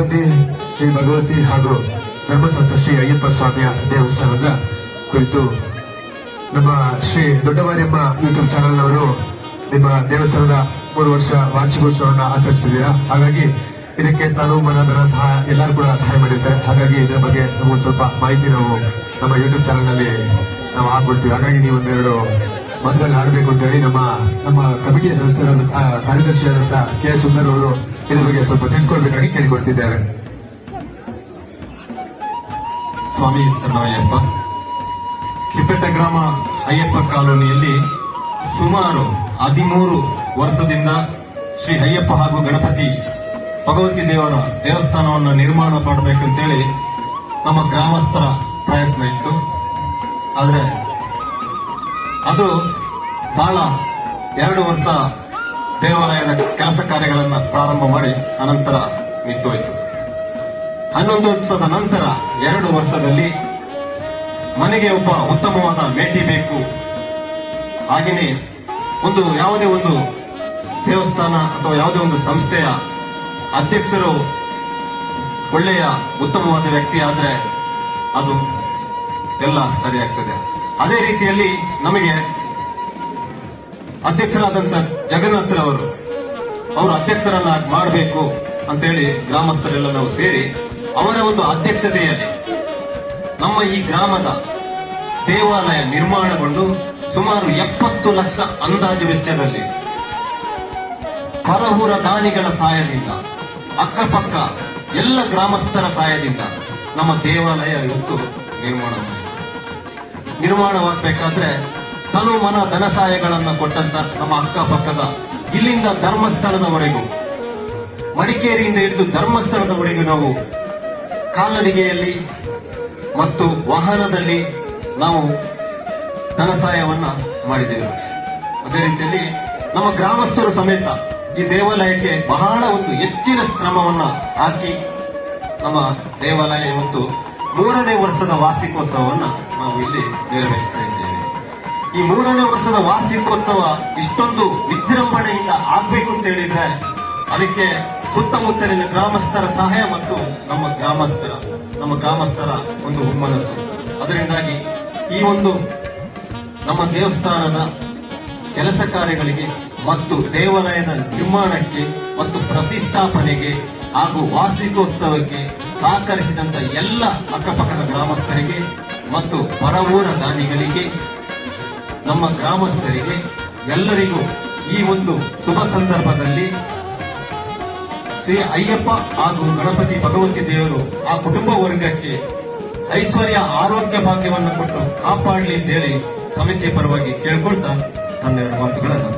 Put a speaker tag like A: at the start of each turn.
A: ಗಣಪತಿ, ಶ್ರೀ ಭಗವತಿ ಹಾಗೂ ಧರ್ಮಶಾಸ್ತ್ರ ಶ್ರೀ ಅಯ್ಯಪ್ಪ ಸ್ವಾಮಿಯ ದೇವಸ್ಥಾನದ ಕುರಿತು ನಮ್ಮ ಶ್ರೀ ದೊಡ್ಡಮಾರಿಯಮ್ಮ ಯೂಟ್ಯೂಬ್ ಚಾನೆಲ್ನವರು ನಿಮ್ಮ ದೇವಸ್ಥಾನದ ಮೂರು ವರ್ಷ ವಾರ್ಷಿಕೋತ್ಸವವನ್ನು ಆಚರಿಸಿದ್ದೀರಾ? ಹಾಗಾಗಿ ಇದಕ್ಕೆ ತಾನು ಮನಧನ ಸಹ ಎಲ್ಲರೂ ಕೂಡ ಸಹಾಯ ಮಾಡಿರ್ತಾರೆ. ಹಾಗಾಗಿ ಇದರ ಬಗ್ಗೆ ನಮಗೊಂದು ಸ್ವಲ್ಪ ಮಾಹಿತಿ ನಾವು ನಮ್ಮ ಯೂಟ್ಯೂಬ್ ಚಾನೆಲ್ನಲ್ಲಿ ನಾವು ಹಾಕೊಡ್ತೀವಿ ಹಾಗಾಗಿ ನೀವು ಒಂದೆರಡು ಮಾತುಗಳನ್ನ ಆಡಬೇಕು ಅಂತ ಹೇಳಿ ನಮ್ಮ ನಮ್ಮ ಕಮಿಟಿ ಸದಸ್ಯರಾದ ಕಾರ್ಯದರ್ಶಿಯಾದಂತಹ ಕಾರ್ಯದರ್ಶಿಯಾದಂತ ಕೆ ಸುಂದರ್ ಅವರು ಇದ್ರ ಬಗ್ಗೆ ಸ್ವಲ್ಪ ತಿಳಿಸ್ಕೊಳ್ಬೇಕಾಗಿ ಕೇಳಿಕೊಡ್ತಿದ್ದೇವೆ.
B: ಸ್ವಾಮಿ ಶರಣಯ್ಯಪ್ಪ ಕಿಪ್ಪೆಟ್ಟ ಗ್ರಾಮ ಅಯ್ಯಪ್ಪ ಕಾಲೋನಿಯಲ್ಲಿ ಸುಮಾರು ಹದಿಮೂರು ವರ್ಷದಿಂದ ಶ್ರೀ ಅಯ್ಯಪ್ಪ ಹಾಗೂ ಗಣಪತಿ ಭಗವತಿ ದೇವರ ದೇವಸ್ಥಾನವನ್ನು ನಿರ್ಮಾಣ ಮಾಡಬೇಕಂತೇಳಿ ನಮ್ಮ ಗ್ರಾಮಸ್ಥರ ಪ್ರಯತ್ನ ಇತ್ತು. ಆದರೆ ಅದು ಬಹಳ ಎರಡು ವರ್ಷ ದೇವಾಲಯದ ಕೆಲಸ ಕಾರ್ಯಗಳನ್ನು ಪ್ರಾರಂಭ ಮಾಡಿ ಅನಂತರ ನಿಂತೋಯಿತು. ಹನ್ನೊಂದು ವರ್ಷದ ನಂತರ ಎರಡು ವರ್ಷದಲ್ಲಿ ಮನೆಗೆ ಒಬ್ಬ ಉತ್ತಮವಾದ ಮೇಟಿ ಬೇಕು. ಹಾಗೆಯೇ ಒಂದು ಯಾವುದೇ ಒಂದು ದೇವಸ್ಥಾನ ಅಥವಾ ಯಾವುದೇ ಒಂದು ಸಂಸ್ಥೆಯ ಅಧ್ಯಕ್ಷರು ಒಳ್ಳೆಯ ಉತ್ತಮವಾದ ವ್ಯಕ್ತಿ ಆದ್ರೆ ಅದು ಎಲ್ಲ ಸರಿಯಾಗ್ತದೆ. ಅದೇ ರೀತಿಯಲ್ಲಿ ನಮಗೆ ಅಧ್ಯಕ್ಷರಾದಂತ ಜಗನ್ನಾಥರವರು ಅವರು ಅಧ್ಯಕ್ಷರನ್ನ ಮಾಡಬೇಕು ಅಂತೇಳಿ ಗ್ರಾಮಸ್ಥರೆಲ್ಲ ನಾವು ಸೇರಿ ಅವರ ಒಂದು ಅಧ್ಯಕ್ಷತೆಯಲ್ಲಿ ನಮ್ಮ ಈ ಗ್ರಾಮದ ದೇವಾಲಯ ನಿರ್ಮಾಣಗೊಂಡು ಸುಮಾರು ಎಪ್ಪತ್ತು ಲಕ್ಷ ಅಂದಾಜು ವೆಚ್ಚದಲ್ಲಿ ಹೊರಹೂರ ದಾನಿಗಳ ಸಹಾಯದಿಂದ, ಅಕ್ಕಪಕ್ಕ ಎಲ್ಲ ಗ್ರಾಮಸ್ಥರ ಸಹಾಯದಿಂದ ನಮ್ಮ ದೇವಾಲಯ ಇವತ್ತು ನಿರ್ಮಾಣ ನಿರ್ಮಾಣವಾಗಬೇಕಾದ್ರೆ ತನು ಮನ ಧನ ಸಹಾಯಗಳನ್ನು ಕೊಟ್ಟಂತ ನಮ್ಮ ಅಕ್ಕಪಕ್ಕದ ಇಲ್ಲಿಂದ ಧರ್ಮಸ್ಥಳದವರೆಗೂ, ಮಡಿಕೇರಿಯಿಂದ ಹಿಡಿದು ಧರ್ಮಸ್ಥಳದವರೆಗೂ ನಾವು ಕಾಲರಿಗೆಯಲ್ಲಿ ಮತ್ತು ವಾಹನದಲ್ಲಿ ನಾವು ಧನ ಸಹಾಯವನ್ನ ಮಾಡಿದ್ದೇವೆ ಅದೇ ರೀತಿಯಲ್ಲಿ ನಮ್ಮ ಗ್ರಾಮಸ್ಥರು ಸಮೇತ ಈ ದೇವಾಲಯಕ್ಕೆ ಬಹಳ ಒಂದು ಹೆಚ್ಚಿನ ಶ್ರಮವನ್ನ ಹಾಕಿ ನಮ್ಮ ದೇವಾಲಯ ಇವತ್ತು ಮೂರನೇ ವರ್ಷದ ವಾರ್ಷಿಕೋತ್ಸವವನ್ನು ನಾವು ಇಲ್ಲಿ ನೆರವೇರಿಸ್ತಾ ಇದ್ದೇವೆ. ಈ ಮೂರನೇ ವರ್ಷದ ವಾರ್ಷಿಕೋತ್ಸವ ಇಷ್ಟೊಂದು ವಿಜೃಂಭಣೆಯಿಂದ ಆಗ್ಬೇಕು ಅಂತ ಹೇಳಿದ್ರೆ ಅದಕ್ಕೆ ಸುತ್ತಮುತ್ತಲಿನ ಗ್ರಾಮಸ್ಥರ ಸಹಾಯ ಮತ್ತು ನಮ್ಮ ಗ್ರಾಮಸ್ಥರ ನಮ್ಮ ಗ್ರಾಮಸ್ಥರ ಒಂದು ಹುಮ್ಮನಸ್ಸು. ಅದರಿಂದಾಗಿ ಈ ಒಂದು ನಮ್ಮ ದೇವಸ್ಥಾನದ ಕೆಲಸ ಕಾರ್ಯಗಳಿಗೆ ಮತ್ತು ದೇವಾಲಯದ ನಿರ್ಮಾಣಕ್ಕೆ ಮತ್ತು ಪ್ರತಿಷ್ಠಾಪನೆಗೆ ಹಾಗೂ ವಾರ್ಷಿಕೋತ್ಸವಕ್ಕೆ ಸಹಕರಿಸಿದಂತ ಎಲ್ಲ ಅಕ್ಕಪಕ್ಕದ ಗ್ರಾಮಸ್ಥರಿಗೆ ಮತ್ತು ಪರವೂರ ದಾನಿಗಳಿಗೆ ನಮ್ಮ ಗ್ರಾಮಸ್ಥರಿಗೆ ಎಲ್ಲರಿಗೂ ಈ ಒಂದು ಶುಭ ಸಂದರ್ಭದಲ್ಲಿ ಶ್ರೀ ಅಯ್ಯಪ್ಪ ಹಾಗೂ ಗಣಪತಿ ಭಗವತಿ ದೇವರು ಆ ಕುಟುಂಬ ವರ್ಗಕ್ಕೆ ಐಶ್ವರ್ಯ ಆರೋಗ್ಯ ಭಾಗ್ಯವನ್ನು ಕೊಟ್ಟು ಕಾಪಾಡಲಿ ಅಂತೇಳಿ ಸಮಿತಿಯ ಪರವಾಗಿ ಕೇಳ್ಕೊಳ್ತಾ ತನ್ನೆರಡು ಮಾತುಗಳನ್ನು.